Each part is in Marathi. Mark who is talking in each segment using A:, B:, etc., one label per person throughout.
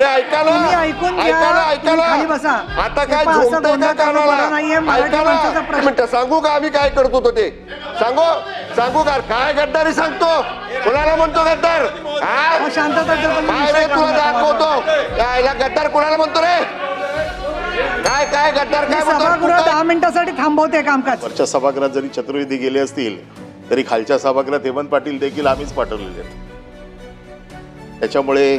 A: अरे ऐका ना
B: तुम्ही ऐकून घ्या.
A: ऐका ना ऐका
B: तुम्ही
A: ना
B: खाली बसा.
A: आता काय झोपतंय का कानाला?
B: बरं नाहीये. मराठी
A: ऐका ना
B: माणसाचा
A: एक
B: प्रश्न-
A: मिनिटं सांगू का आम्ही काय करतो तो ते? सांगू? सांगू का? काय गद्दारी सांगतो? कुणाला म्हणतो गद्दार? हा? काय रे तुला. दाखवतो. काय याला गद्दार कुणाला म्हणतो रे? काय काय गद्दार काय
B: सभागृह दहा मिनिटासाठी थांबवते कामकाज.
C: वरच्या सभागृहात जरी चतुर्वेदी गेले असतील तरी खालच्या सभागृहात हेमंत पाटील देखील आम्हीच पाठवलेले आहेत. त्याच्यामुळे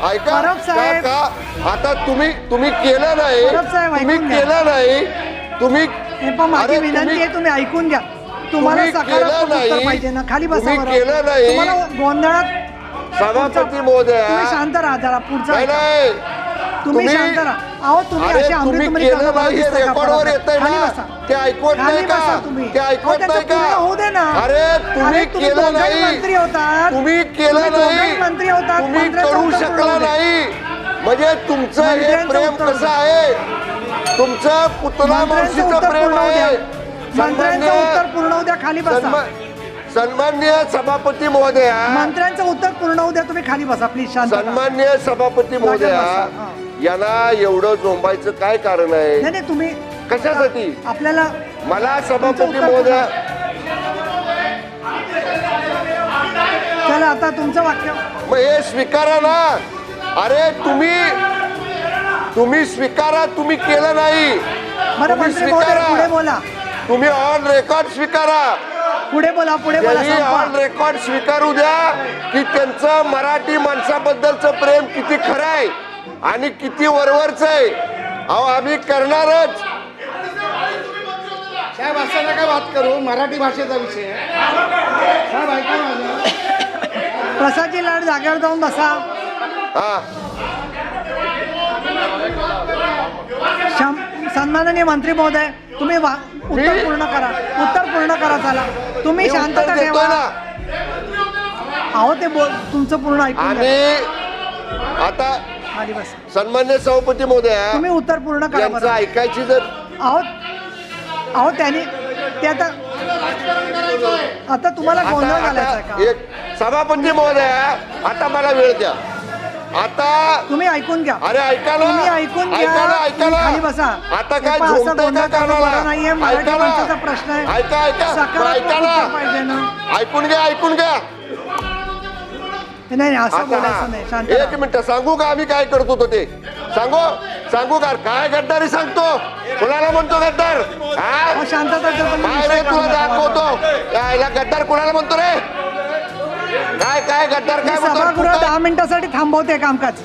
A: ऐका
B: परब साहेब.
A: का- आता तुम्ही तुम्ही केलं नाही
B: परब साहेब,
A: तुम्ही
B: ऐकून घ्या.
A: केलं नाही तुम्ही
B: हे पण माझी
A: अरे
B: विनंती
A: तुम्ही-
B: आहे तुम्ही ऐकून घ्या तुम्हाला
A: तुम्ही
B: सकारात्मक
A: केलं
B: उत्तर
A: नाही.
B: पाहिजे ना खाली बसा
A: तुम्ही
B: बरं.
A: केलं नाही.
B: तुम्हाला गोंधळात
A: सभापती महोदया
B: तुम्ही शांत राहा जरा पुढचा
A: नाही
B: ऐका.
A: नाही
B: तुम्ही
A: तुम्ही-
B: शांत राहा अहो तुम्ही
A: अरे
B: असे
A: तुम्ही
B: अमृतमणी
A: केलं
B: कामं
A: नाही हे
B: दिसताय का
A: रेकॉर्डवर
B: परत?
A: येतंय
B: खाली
A: ना
B: बसा.
A: ते ऐकवत
B: खाली
A: नाही का
B: बसा तुम्ही.
A: ते
B: अहो,
A: ऐकवत
B: त्याचं
A: नाही का
B: पूर्ण होऊ दे ना.
A: अरे तुम्ही
B: अरे, तुम्ही
A: केलं
B: दोघंही
A: नाही
B: मंत्री होतात.
A: तुम्ही केलं
B: तुम्ही दोघंही
A: नाही
B: मंत्री होतात.
A: तुम्ही
B: मंत्र्याचं
A: करू
B: उत्तर
A: शकला
B: दे.
A: नाही म्हणजे तुमचं हे
B: मंत्र्यांचं
A: प्रेम
B: उत्तर
A: कसं आहे तुमचं पुतला
B: मंत्र्यांचं
A: मावशीचं
B: उत्तर
A: प्रेम
B: पूर्ण होऊ द्या.
A: आहे
B: मंत्र्यांचं
A: सन्मान्य-
B: उत्तर पूर्ण होऊ द्या खाली बसा
A: सन्मा- सन्मान्य सभापती महोदया
B: मंत्र्यांचं उत्तर पूर्ण होऊ द्या तुम्ही खाली बसा प्लीज शांत राहा.
A: सन्मान्य सभापती महोदया
B: बसा, हा.
A: यांना एवढं झोंबायचं काय कारण आहे?
B: नाही नाही तुम्ही
A: कशासाठी?
B: आपल्याला
A: मला सभापती महोदया
B: चला आता तुमचं वाक्य.
A: मग हे स्वीकारा ना. अरे तुम्ही तुम्ही स्वीकारा तुम्ही केलं नाही. तुम्ही
B: महोदय पुढे
A: स्वीकारा
B: बोला.
A: तुम्ही ऑन रेकॉर्ड स्वीकारा.
B: पुढे बोला पुढे बोला
A: ऑन. रेकॉर्ड स्वीकारू द्या की त्यांचं मराठी माणसाबद्दलचं प्रेम किती खरं आहे. आणि किती वरवरच आहे? अहो आम्ही करणारच.
D: साहेब असं नका बात करू. मराठी भाषेचा विषय आहे. साहेब ऐका माझं.
B: प्रसादजी लाड जागेवर जाऊन बसा.
A: हा.
B: शं- सन्माननीय मंत्री महोदय तुम्ही वा- उत्तर पूर्ण करा. उत्तर पूर्ण करा चला. तुम्ही शांतता ठेवा. अहो ते बोल तुमचं पूर्ण ऐकून.
A: आता
B: खाली बसा
A: सन्मान्य सभापती महोदया
B: तुम्ही उत्तर पूर्ण करा
A: यांचं
B: बरं.
A: ऐकायची जर
B: अहो अहो त्यांनी ते आता आता तुम्हाला गोंधळ
A: आता
B: घालायचा
A: आता
B: का?
A: एक सभापती महोदया आता मला वेळ द्या. आता
B: तुम्ही ऐकून घ्या.
A: अरे ऐका ना.
B: तुम्ही ऐकून घ्या.
A: ऐका ना ऐका
B: तुम्ही
A: ना.
B: खाली बसा.
A: आता
B: हे
A: काय
B: पहा, असं
A: झोंबतंय
B: गोंधळ
A: का
B: करणं
A: कानाला?
B: बरं नाहीये. मराठी
A: ऐका ना.
B: माणसाचा प्रश्न आहे.
A: ऐका ऐका.
B: सकारात्मक
A: ऐका
B: उत्तर पाहिजे
A: ना
B: ना.
A: ऐकून घ्या ऐकून घ्या.
B: नाही नाही असं
A: आता
B: बोलायचं नाही. शांत
A: एक
B: राहा.
A: मिनिट सांगू का आम्ही काय करत होतो ते? सांगू? सांगू का? काय गद्दारी सांगतो? कुणाला म्हणतो गद्दार? हा?
B: अहो, शांतता ठेवा, तुम्ही
A: काय रे
B: विषय
A: तुला. दाखवतो? गद्दार कुणाला म्हणतो रे? काय काय गद्दार
B: मी
A: काय म्हणतो
B: सभागृह
A: कुठं-
B: दहा मिनिटासाठी थांबवते कामकाज.